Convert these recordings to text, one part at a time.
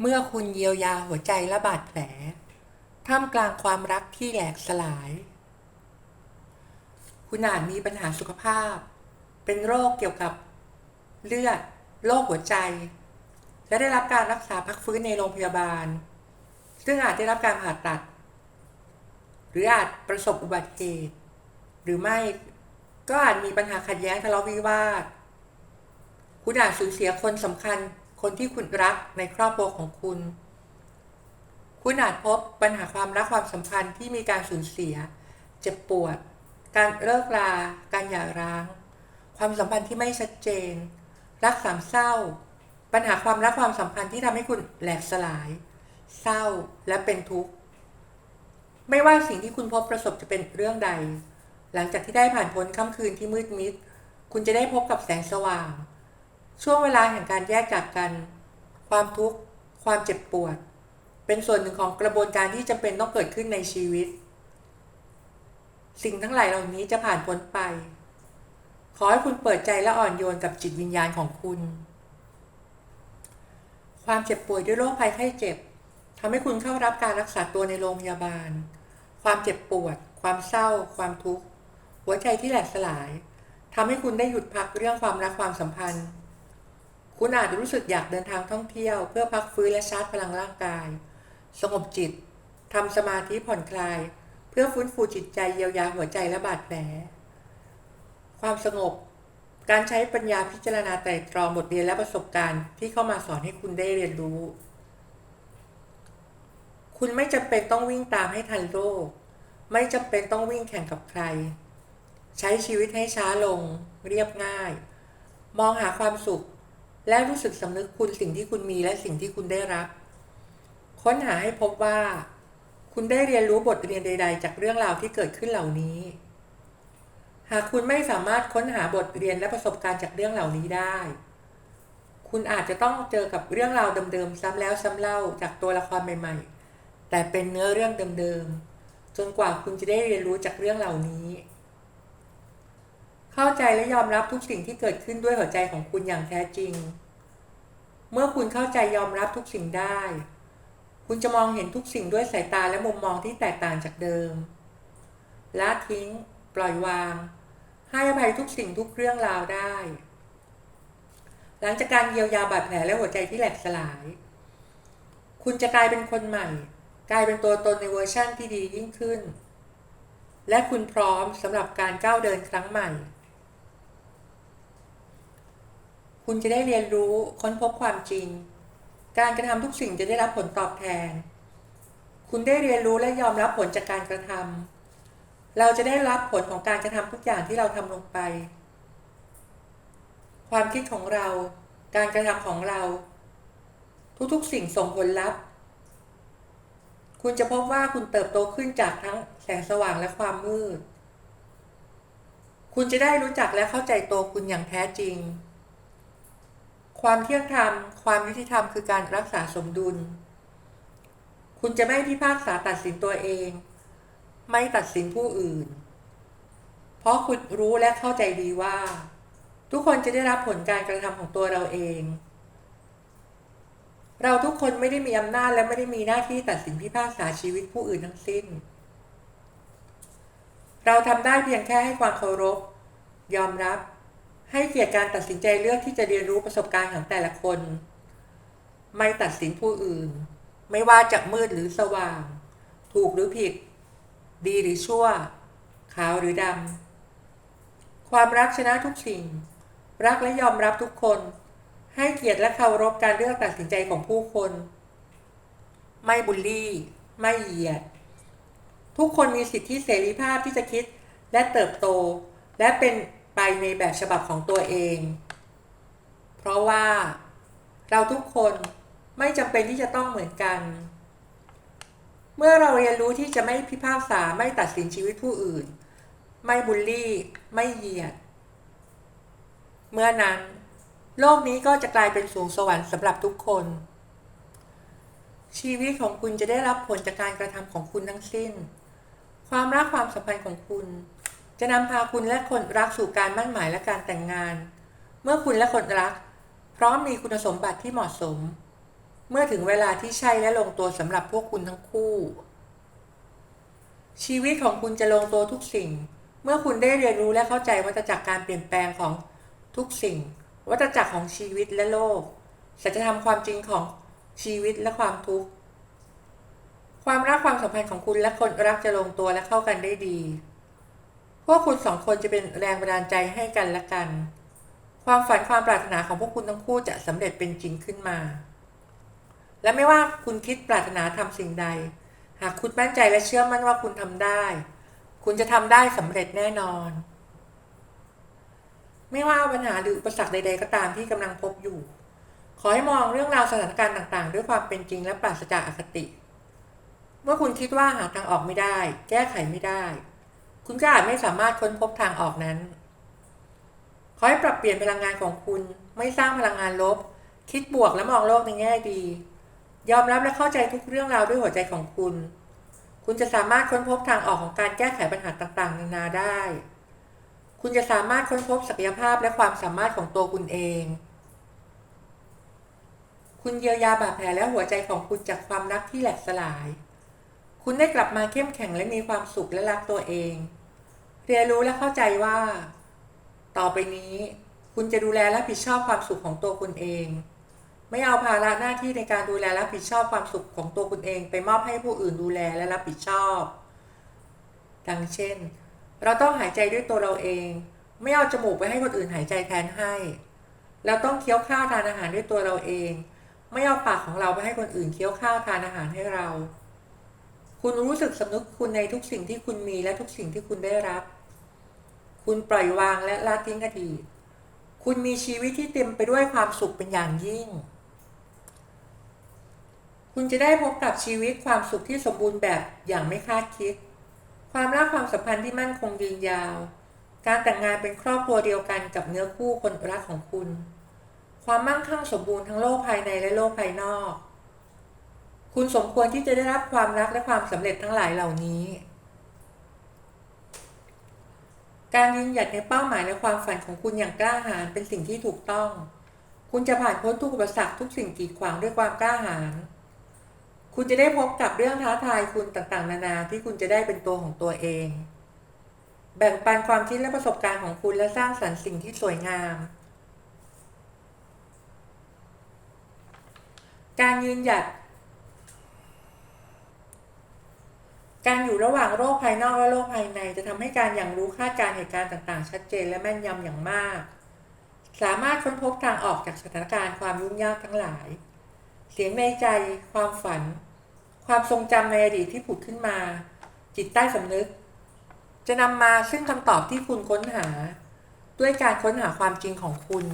เมื่อคุณเยียวยาหัวใจและบาดแผล ท่ามกลางความรักที่แหลกสลาย คุณอาจมีปัญหาสุขภาพ เป็นโรคเกี่ยวกับเลือด โรคหัวใจ และได้รับการรักษาพักฟื้นในโรงพยาบาล ซึ่งอาจได้รับการผ่าตัด หรืออาจประสบอุบัติเหตุ หรือไม่ก็อาจมีปัญหาขัดแย้งทะเลาะวิวาท คุณอาจสูญเสียคนสำคัญ คนที่คุณรักในครอบครัวของคุณ คุณอาจพบปัญหาความรักความสัมพันธ์ที่มีการสูญเสีย เจ็บปวด การเลิกรา การหย่าร้าง ความสัมพันธ์ที่ไม่ชัดเจน รักสามเศร้า ปัญหาความรักความสัมพันธ์ที่ทำให้คุณแหลกสลาย เศร้าและเป็นทุกข์ ไม่ว่าสิ่งที่คุณพบประสบจะเป็นเรื่องใด หลังจากที่ได้ผ่านพ้นค่ำคืนที่มืดมิด คุณจะได้พบกับแสงสว่าง ช่วงเวลาแห่งการแยกจากกัน ความทุกข์ ความเจ็บปวด เป็นส่วนหนึ่งของกระบวนการที่จำเป็นต้องเกิดขึ้นในชีวิต สิ่งทั้งหลายเหล่านี้จะผ่านพ้นไป ขอให้คุณเปิดใจและอ่อนโยนกับจิตวิญญาณของคุณ ความเจ็บป่วยด้วยโรคภัยไข้เจ็บทำให้คุณเข้ารับการรักษาตัวในโรงพยาบาล ความเจ็บปวด ความเศร้า ความทุกข์ หัวใจที่แหลกสลายทำให้คุณได้หยุดพักเรื่องความรักความสัมพันธ์ คุณอาจรู้สึกอยากเดินทางท่องเที่ยว เพื่อพักฟื้นและชาร์จพลังร่างกาย สงบจิตทำสมาธิผ่อนคลาย เพื่อฟื้นฟูจิตใจเยียวยาหัวใจและบาดแผล ความสงบ การใช้ปัญญาพิจารณาไตร่ตรองบทเรียนและประสบการณ์ที่เข้ามาสอนให้คุณได้เรียนรู้ คุณไม่จำเป็นต้องวิ่งตามให้ทันโลก ไม่จำเป็นต้องวิ่งแข่งกับใคร ใช้ชีวิตให้ช้าลง เรียบง่าย มองหาความสุข และรู้สึกสำนึกคุณสิ่งที่คุณมีและสิ่งที่คุณได้รับ ค้นหาให้พบว่า คุณได้เรียนรู้บทเรียนใด ๆ จากเรื่องราวที่เกิดขึ้นเหล่านี้ หากคุณไม่สามารถค้นหาบทเรียนและประสบการณ์จากเรื่องเหล่านี้ได้ คุณอาจจะต้องเจอกับเรื่องราวเดิมๆซ้ำแล้วซ้ำเล่าจากตัวละครใหม่ ๆ แต่เป็นเนื้อเรื่องเดิมๆจนกว่าคุณจะได้เรียนรู้จากเรื่องเหล่านี้ เข้าใจและยอมรับทุกสิ่งที่เกิดขึ้นด้วยหัวใจของคุณอย่างแท้จริง เมื่อคุณเข้าใจยอมรับทุกสิ่งได้ คุณจะมองเห็นทุกสิ่งด้วยสายตาและมุมมองที่แตกต่างจากเดิม ละทิ้ง ปล่อยวาง ให้อภัยทุกสิ่งทุกเรื่องราวได้ หลังจากการเยียวยาบาดแผลและหัวใจที่แหลกสลาย คุณจะกลายเป็นคนใหม่ กลายเป็นตัวตนในเวอร์ชั่นที่ดียิ่งขึ้น และคุณพร้อมสำหรับการก้าวเดินครั้งใหม่ คุณจะได้เรียนรู้ค้นพบความจริง การกระทำทุกสิ่งจะได้รับผลตอบแทน คุณได้เรียนรู้และยอมรับผลจากการกระทำเราจะได้รับผลของการกระทำทุกอย่างที่เราทำลงไป ความคิดของเรา การกระทำของเรา ทุกๆสิ่งส่งผลลัพธ์ คุณจะพบว่าคุณเติบโตขึ้นจากทั้งแสงสว่างและความมืด คุณจะได้รู้จักและเข้าใจตัวคุณอย่างแท้จริง ความเที่ยงธรรม ความยุติธรรมคือการรักษาสมดุล คุณจะไม่พิพากษาตัดสินตัวเอง ไม่ตัดสินผู้อื่น เพราะคุณรู้และเข้าใจดีว่า ทุกคนจะได้รับผลการกระทำของตัวเราเอง เราทุกคนไม่ได้มีอำนาจและไม่ได้มีหน้าที่ตัดสินพิพากษาชีวิตผู้อื่นทั้งสิ้น เราทำได้เพียงแค่ให้ความเคารพ ยอมรับ ให้เกียรติการตัดสินใจเลือกที่จะเรียนรู้ประสบการณ์ของแต่ละคน ไม่ตัดสินผู้อื่น ไม่ว่าจะมืดหรือสว่าง ถูกหรือผิด ดีหรือชั่ว ขาวหรือดำ ความรักชนะทุกสิ่ง รักและยอมรับทุกคน ให้เกียรติและเคารพการเลือกตัดสินใจของผู้คน ไม่บูลลี่ ไม่เหยียด ทุกคนมีสิทธิเสรีภาพที่จะคิดและเติบโต และเป็น ไปในแบบฉบับของตัวเอง เพราะว่าเราทุกคนไม่จำเป็นที่จะต้องเหมือนกัน เมื่อเราเรียนรู้ที่จะไม่พิพากษาไม่ตัดสินชีวิตผู้อื่น ไม่บูลลี่ ไม่เหยียด เมื่อนั้น โลกนี้ก็จะกลายเป็นสูงสวรรค์สำหรับทุกคน ชีวิตของคุณจะได้รับผลจากการกระทำของคุณทั้งสิ้น ความรักความสัมพันธ์ของคุณ จะนำพาคุณและคนรักสู่การมั่นหมายและการแต่งงาน เมื่อคุณและคนรัก พร้อมมีคุณสมบัติที่เหมาะสม เมื่อถึงเวลาที่ใช่และลงตัวสำหรับพวกคุณทั้งคู่ ชีวิตของคุณจะลงตัวทุกสิ่ง เมื่อคุณได้เรียนรู้และเข้าใจวัฏจักรการเปลี่ยนแปลงของทุกสิ่ง วัฏจักรของชีวิตและโลกสัจธรรมความจริงของชีวิตและความทุกข์ ความรักความสัมพันธ์ของคุณและคนรักจะลงตัวและเข้ากันได้ดี พวกคุณสองคนจะเป็นแรงบันดาลใจให้กันและกัน ความฝันความปรารถนาของพวกคุณทั้งคู่จะสำเร็จเป็นจริงขึ้นมา และไม่ว่าคุณคิดปรารถนาทำสิ่งใด หากคุณมั่นใจและเชื่อมั่นว่าคุณทำได้ คุณจะทำได้สำเร็จแน่นอน ไม่ว่าปัญหาหรืออุปสรรคใด ๆ ก็ตามที่กำลังพบอยู่ ขอให้มองเรื่องราวสถานการณ์ต่างๆ ด้วยความเป็นจริงและปราศจากอคติ เมื่อคุณคิดว่าหาทางออกไม่ได้ แก้ไขไม่ได้ คุณก็อาจไม่สามารถค้นพบทางออกนั้น ขอให้ปรับเปลี่ยนพลังงานของคุณ ไม่สร้างพลังงานลบ คิดบวกและมองโลกในแง่ดี ยอมรับและเข้าใจทุกเรื่องราวด้วยหัวใจของคุณ คุณจะสามารถค้นพบทางออกของการแก้ไขปัญหาต่างๆ นานาได้ คุณจะสามารถค้นพบศักยภาพและความสามารถของตัวคุณเอง คุณเยียวยาบาดแผลและหัวใจของคุณจากความรักที่แหลกสลาย คุณได้กลับมาเข้มแข็งและมีความสุขและรักตัวเอง เรียนรู้และเข้าใจว่า ต่อไปนี้ คุณจะดูแลและผิดชอบความสุขของตัวคุณเอง ไม่เอาภาระหน้าที่ในการดูแลและผิดชอบความสุขของตัวคุณเอง ไปมอบให้ผู้อื่นดูแลและรับผิดชอบ ดังเช่น เราต้องหายใจด้วยตัวเราเอง ไม่เอาจมูกไปให้คนอื่นหายใจแทนให้ เราต้องเคี้ยวข้าวทานอาหารด้วยตัวเราเอง ไม่เอาปากของเราไปให้คนอื่นเคี้ยวข้าวทานอาหารให้เรา คุณรู้สึกสำนึกคุณในทุกสิ่งที่คุณมีและทุกสิ่งที่คุณได้รับ คุณปล่อยวางและละทิ้งอดีต คุณมีชีวิตที่เต็มไปด้วยความสุขเป็นอย่างยิ่ง คุณจะได้พบกับชีวิตความสุขที่สมบูรณ์แบบอย่างไม่คาดคิด ความรักความสัมพันธ์ที่มั่นคงยืนยาว การแต่งงานเป็นครอบครัวเดียวกันกับเนื้อคู่คนรักของคุณ ความมั่งคั่งสมบูรณ์ทั้งโลกภายในและโลกภายนอก คุณสมควรที่จะได้รับความรักและความสำเร็จทั้งหลายเหล่านี้ การยืนหยัดในเป้าหมายและความฝันของคุณอย่างกล้าหาญเป็นสิ่งที่ถูกต้อง คุณจะผ่านพ้นทุกอุปสรรคทุกสิ่งกีดขวางด้วยความกล้าหาญ คุณจะได้พบกับเรื่องท้าทายคุณต่างๆ นานาที่คุณจะได้เป็นตัวของตัวเอง แบ่งปันความคิดและประสบการณ์ของคุณและสร้างสรรค์สิ่งที่สวยงามการยืนหยัด การอยู่ระหว่างโรคภายนอกและโรคภายใน จะทำให้การอย่างรู้คาดการเหตุการณ์ต่างๆ ชัดเจนและแม่นยำอย่างมาก สามารถค้นพบทางออกจากสถานการณ์ความยุ่งยากทั้งหลาย เสียงในใจ ความฝัน ความทรงจำในอดีตที่ผุดขึ้นมา จิตใต้สำนึก จะนำมาซึ่งคำตอบที่คุณค้นหา ด้วยการค้นหาความจริงของคุณ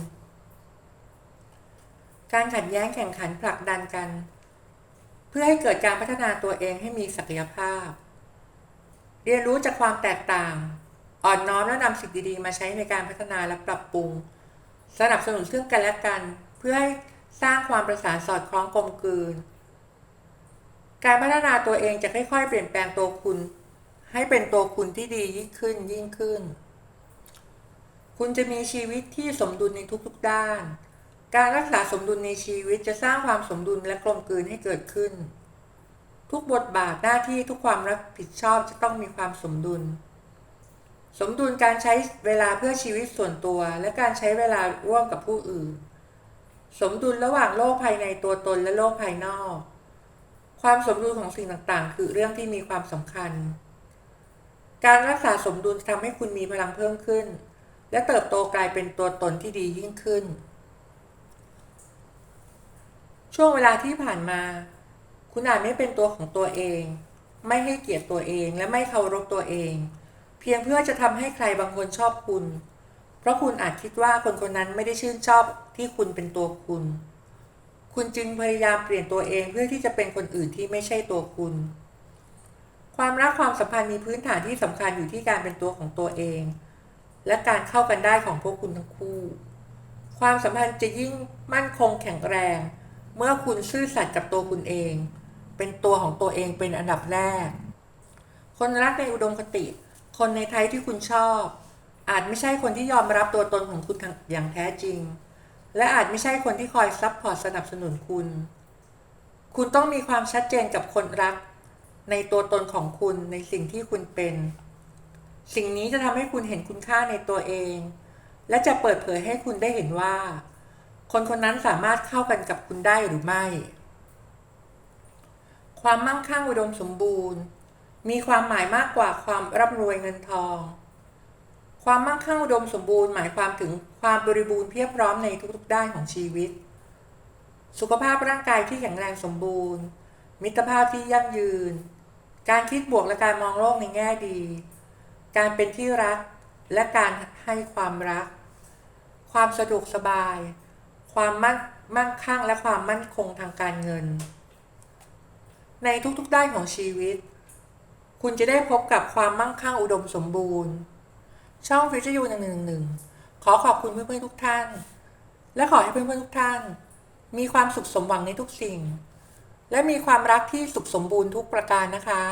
การขัดแย้งแข่งขันผลักดันกัน เพื่อให้เกิดการพัฒนาตัวเองให้มีศักยภาพ เรียนรู้จากความแตกต่าง อ่อนน้อมและนำสิ่งดีๆ มาใช้ในการพัฒนาและปรับปรุง สนับสนุนซึ่งกันและกัน เพื่อให้สร้างความประสานสอดคล้องกลมกลืน การพัฒนาตัวเองจะค่อยๆ เปลี่ยนแปลงตัวคุณ ให้เป็นตัวคุณที่ดียิ่งขึ้นยิ่งขึ้น คุณจะมีชีวิตที่สมดุลในทุกๆด้าน การรักษาสมดุลในชีวิตจะสร้างความสมดุลและกลมกลืนให้เกิดขึ้น ทุกบทบาทหน้าที่ทุกความรับผิดชอบจะต้องมีความสมดุล สมดุลการใช้เวลาเพื่อชีวิตส่วนตัว และการใช้เวลาร่วมกับผู้อื่น สมดุลระหว่างโลกภายในตัวตนและโลกภายนอก ความสมดุลของสิ่งต่างๆ คือเรื่องที่มีความสำคัญ การรักษาสมดุลทำให้คุณมีพลังเพิ่มขึ้น และเติบโตกลายเป็นตัวตนที่ดียิ่งขึ้น ช่วงเวลาที่ผ่านมา คุณอาจไม่เป็นตัวของตัวเอง ไม่ให้เกียรติตัวเองและไม่เคารพตัวเอง เพียงเพื่อจะทำให้ใครบางคนชอบคุณ เพราะคุณอาจคิดว่าคนคนนั้นไม่ได้ชื่นชอบที่คุณเป็นตัวคุณ คุณจึงพยายามเปลี่ยนตัวเองเพื่อที่จะเป็นคนอื่นที่ไม่ใช่ตัวคุณ ความรักความสัมพันธ์มีพื้นฐานที่สำคัญอยู่ที่การเป็นตัวของตัวเอง และการเข้ากันได้ของพวกคุณทั้งคู่ ความสัมพันธ์จะยิ่งมั่นคงแข็งแรง เมื่อคุณซื่อสัตย์กับตัวคุณเอง เป็นตัวของตัวเองเป็นอันดับแรก คนรักในอุดมคติ คนในไทยที่คุณชอบ อาจไม่ใช่คนที่ยอมรับตัวตนของคุณอย่างแท้จริง และอาจไม่ใช่คนที่คอยซับพอร์ตสนับสนุนคุณ คุณต้องมีความชัดเจนกับคนรัก ในตัวตนของคุณในสิ่งที่คุณเป็น สิ่งนี้จะทำให้คุณเห็นคุณค่าในตัวเอง และจะเปิดเผยให้คุณได้เห็นว่า คนคนนั้นสามารถเข้ากันกับคุณได้หรือไม่ ความมั่งคั่งอุดมสมบูรณ์ มีความหมายมากกว่าความร่ำรวยเงินทอง ความมั่งคั่งอุดมสมบูรณ์หมายความถึงความบริบูรณ์เพียบพร้อมในทุกๆด้านของชีวิต สุขภาพร่างกายที่แข็งแรงสมบูรณ์ มิตรภาพที่ยั่งยืน การคิดบวกและการมองโลกในแง่ดี การเป็นที่รักและการให้ความรัก ความสะดวกสบาย ความมั่นมั่งคั่งและความมั่นคงทางการเงิน ในทุกๆด้านของชีวิต คุณจะได้พบกับความมั่งคั่งอุดมสมบูรณ์ ช่องฟิวเจอร์ยูหนึ่งหนึ่งหนึ่งขอขอบคุณเพื่อนๆทุกท่าน และขอให้เพื่อนๆทุกท่าน มีความสุขสมหวังในทุกสิ่ง และมีความรักที่สุขสมบูรณ์ทุกประการนะคะ